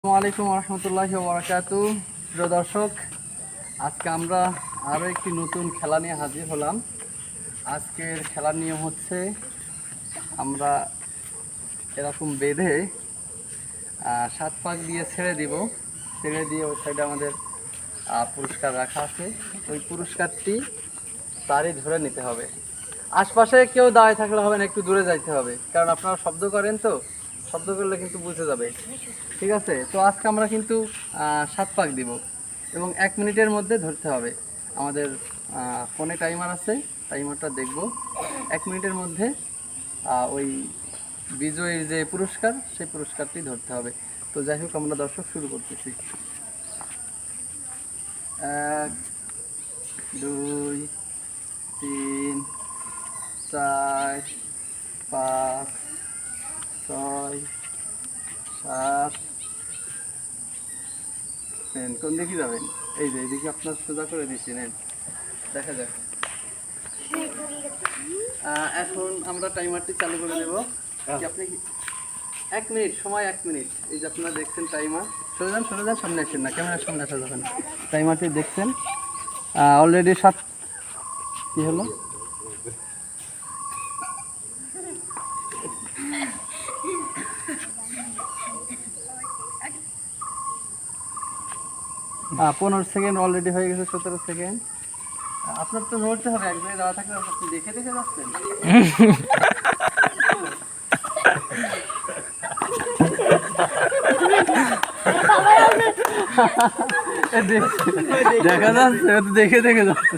আসসালামু আলাইকুম রহমতুল্লাহি বরাকাত প্রিয় দর্শক, আজকে আমরা আরও একটি নতুন খেলা নিয়ে হাজির হলাম। আজকের খেলার নিয়ম হচ্ছে, আমরা এরকম বেঁধে সাত পাক দিয়ে ছেড়ে দিব। ছেড়ে দিয়ে ওই সাইডে আমাদের পুরস্কার রাখা আছে। ওই পুরস্কারটি তারই ধরে নিতে হবে। আশপাশে কেউ দাঁড়িয়ে থাকলে হবে না, একটু দূরে যাইতে হবে। কারণ আপনারা শব্দ করেন তো। শব্দ করলে কিন্তু বুঝে যাবে। ঠিক আছে? তো আজকে আমরা কিন্তু সাত পাক দিব এবং এক মিনিটের মধ্যে ধরতে হবে। আমাদের ফোনে টাইমার আছে, টাইমারটা দেখব। এক মিনিটের মধ্যে ওই বিজয়ীর যে পুরস্কার, সেই পুরস্কারটি ধরতে হবে। তো যাই হোক, আমরা দর্শক শুরু করতেছি। এক, দুই, তিন, চার, পাঁচ ছয় সাত নেন কোন দিকে যাবেন? এই যে এইদিকে আপনার সোজা করে দিচ্ছি নেন। দেখা যাক। এখন আমরা টাইমারটি চালু করে দেব। কি আপনি কি- এক মিনিট সময় এক মিনিট। এই যে আপনারা দেখছেন টাইমার। সরে যান সরে যান সামনে আসেন না ক্যামেরার সামনে আসা যাবে না। টাইমারটি দেখছেন। অলরেডি সাত কি হলো? পনেরো সেকেন্ড অলরেডি হয়ে গেছে সতেরো সেকেন্ড আপনার তো নড়তে হবে এক জায়গায় দাঁড়া থাকলে আপনি দেখে দেখে যাচ্ছেন। দেখা যাচ্ছে দেখে দেখে যাচ্ছে।